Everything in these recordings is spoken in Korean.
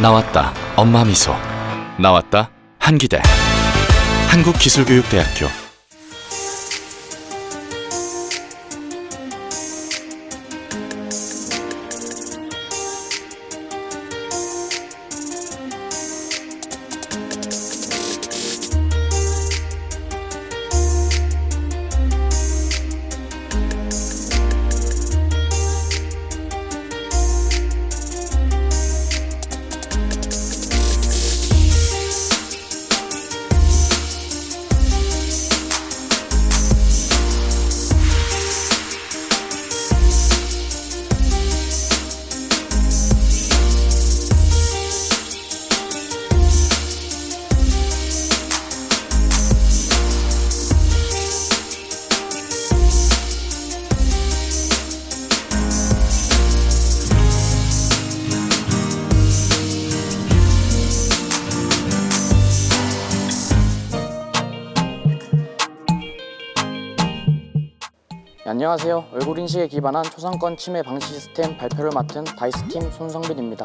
나왔다 엄마 미소. 나왔다 한기대. 한국기술교육대학교 안녕하세요. 얼굴 인식에 기반한 초상권 침해 방지 시스템 발표를 맡은 다이스팀 손성빈입니다.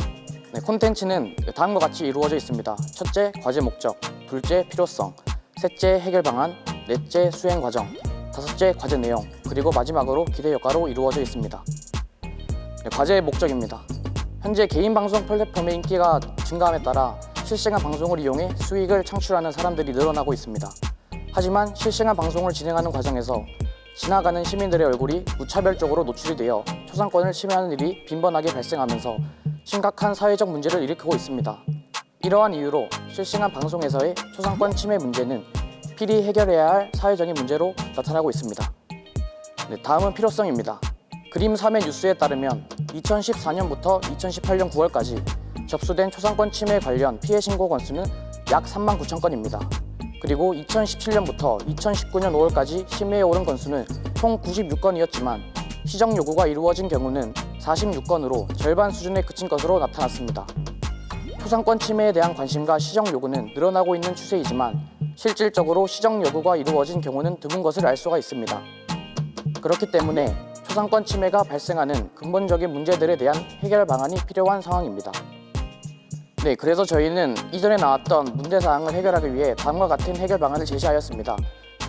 네, 콘텐츠는 다음과 같이 이루어져 있습니다. 첫째, 과제 목적. 둘째, 필요성. 셋째, 해결 방안. 넷째, 수행 과정. 다섯째, 과제 내용. 그리고 마지막으로 기대 효과로 이루어져 있습니다. 네, 과제의 목적입니다. 현재 개인 방송 플랫폼의 인기가 증가함에 따라 실시간 방송을 이용해 수익을 창출하는 사람들이 늘어나고 있습니다. 하지만 실시간 방송을 진행하는 과정에서 지나가는 시민들의 얼굴이 무차별적으로 노출이 되어 초상권을 침해하는 일이 빈번하게 발생하면서 심각한 사회적 문제를 일으키고 있습니다. 이러한 이유로 실시간 방송에서의 초상권 침해 문제는 필히 해결해야 할 사회적인 문제로 나타나고 있습니다. 네, 다음은 필요성입니다. 그림 3의 뉴스에 따르면 2014년부터 2018년 9월까지 접수된 초상권 침해 관련 피해 신고 건수는 약 3만 9천 건입니다. 그리고 2017년부터 2019년 5월까지 심의에 오른 건수는 총 96건이었지만 시정 요구가 이루어진 경우는 46건으로 절반 수준에 그친 것으로 나타났습니다. 초상권 침해에 대한 관심과 시정 요구는 늘어나고 있는 추세이지만 실질적으로 시정 요구가 이루어진 경우는 드문 것을 알 수가 있습니다. 그렇기 때문에 초상권 침해가 발생하는 근본적인 문제들에 대한 해결 방안이 필요한 상황입니다. 네, 그래서 저희는 이전에 나왔던 문제 사항을 해결하기 위해 다음과 같은 해결 방안을 제시하였습니다.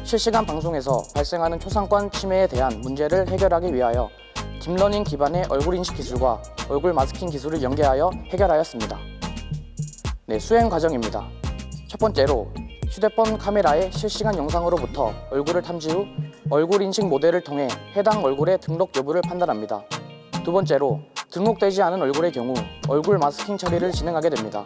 실시간 방송에서 발생하는 초상권 침해에 대한 문제를 해결하기 위하여 딥러닝 기반의 얼굴 인식 기술과 얼굴 마스킹 기술을 연계하여 해결하였습니다. 네, 수행 과정입니다. 첫 번째로 휴대폰 카메라의 실시간 영상으로부터 얼굴을 탐지 후 얼굴 인식 모델을 통해 해당 얼굴의 등록 여부를 판단합니다. 두 번째로 등록되지 않은 얼굴의 경우 얼굴 마스킹 처리를 진행하게 됩니다.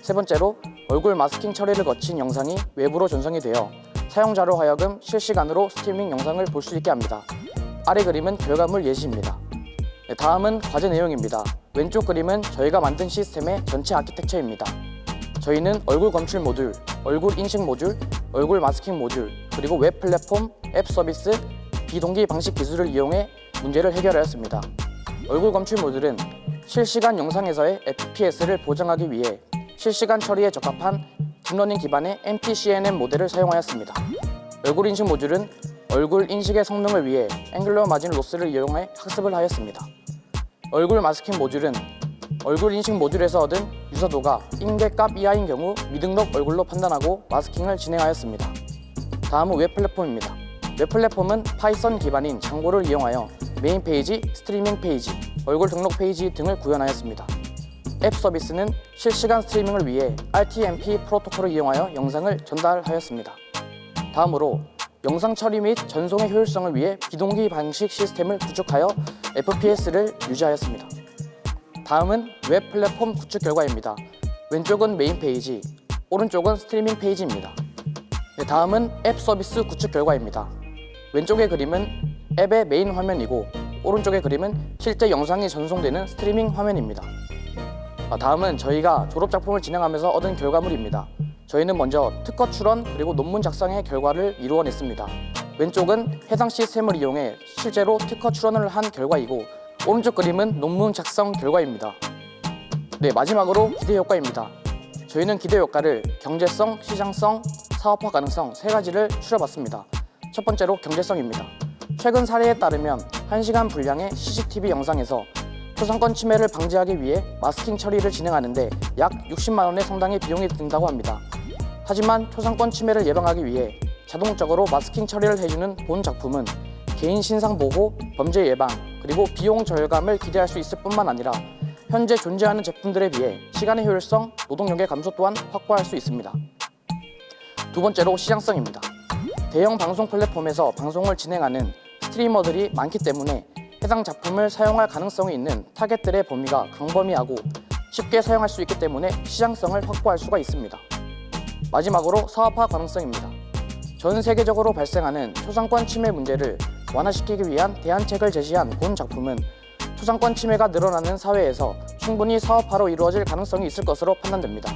세 번째로 얼굴 마스킹 처리를 거친 영상이 외부로 전송이 되어 사용자로 하여금 실시간으로 스트리밍 영상을 볼 수 있게 합니다. 아래 그림은 결과물 예시입니다. 네, 다음은 과제 내용입니다. 왼쪽 그림은 저희가 만든 시스템의 전체 아키텍처입니다. 저희는 얼굴 검출 모듈, 얼굴 인식 모듈, 얼굴 마스킹 모듈, 그리고 웹 플랫폼, 앱 서비스, 비동기 방식 기술을 이용해 문제를 해결하였습니다. 얼굴 검출 모듈은 실시간 영상에서의 FPS를 보장하기 위해 실시간 처리에 적합한 딥러닝 기반의 MTCNN 모델을 사용하였습니다. 얼굴 인식 모듈은 얼굴 인식의 성능을 위해 앵글러 마진 로스를 이용해 학습을 하였습니다. 얼굴 마스킹 모듈은 얼굴 인식 모듈에서 얻은 유사도가 인계값 이하인 경우 미등록 얼굴로 판단하고 마스킹을 진행하였습니다. 다음은 웹 플랫폼입니다. 웹 플랫폼은 파이썬 기반인 장고를 이용하여 메인 페이지, 스트리밍 페이지, 얼굴 등록 페이지 등을 구현하였습니다. 앱 서비스는 실시간 스트리밍을 위해 RTMP 프로토콜을 이용하여 영상을 전달하였습니다. 다음으로 영상 처리 및 전송의 효율성을 위해 비동기 방식 시스템을 구축하여 FPS를 유지하였습니다. 다음은 웹 플랫폼 구축 결과입니다. 왼쪽은 메인 페이지, 오른쪽은 스트리밍 페이지입니다. 네, 다음은 앱 서비스 구축 결과입니다. 왼쪽의 그림은 앱의 메인 화면이고 오른쪽의 그림은 실제 영상이 전송되는 스트리밍 화면입니다. 아, 다음은 저희가 졸업 작품을 진행하면서 얻은 결과물입니다. 저희는 먼저 특허 출원 그리고 논문 작성의 결과를 이루어냈습니다. 왼쪽은 해당 시스템을 이용해 실제로 특허 출원을 한 결과이고 오른쪽 그림은 논문 작성 결과입니다. 네, 마지막으로 기대 효과입니다. 저희는 기대 효과를 경제성, 시장성, 사업화 가능성 세 가지를 추려봤습니다. 첫 번째로 경제성입니다. 최근 사례에 따르면 1시간 분량의 CCTV 영상에서 초상권 침해를 방지하기 위해 마스킹 처리를 진행하는데 약 60만 원의 상당의 비용이 든다고 합니다. 하지만 초상권 침해를 예방하기 위해 자동적으로 마스킹 처리를 해주는 본 작품은 개인 신상 보호, 범죄 예방, 그리고 비용 절감을 기대할 수 있을 뿐만 아니라 현재 존재하는 제품들에 비해 시간의 효율성, 노동력의 감소 또한 확보할 수 있습니다. 두 번째로 시장성입니다. 대형 방송 플랫폼에서 방송을 진행하는 스트리머들이 많기 때문에 해당 작품을 사용할 가능성이 있는 타겟들의 범위가 광범위하고 쉽게 사용할 수 있기 때문에 시장성을 확보할 수가 있습니다. 마지막으로 사업화 가능성입니다. 전 세계적으로 발생하는 초상권 침해 문제를 완화시키기 위한 대안책을 제시한 본 작품은 초상권 침해가 늘어나는 사회에서 충분히 사업화로 이루어질 가능성이 있을 것으로 판단됩니다.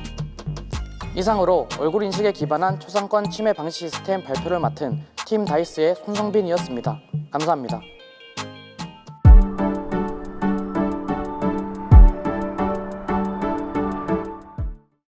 이상으로 얼굴 인식에 기반한 초상권 침해 방지 시스템 발표를 맡은 팀 다이스의 손성빈이었습니다. 감사합니다.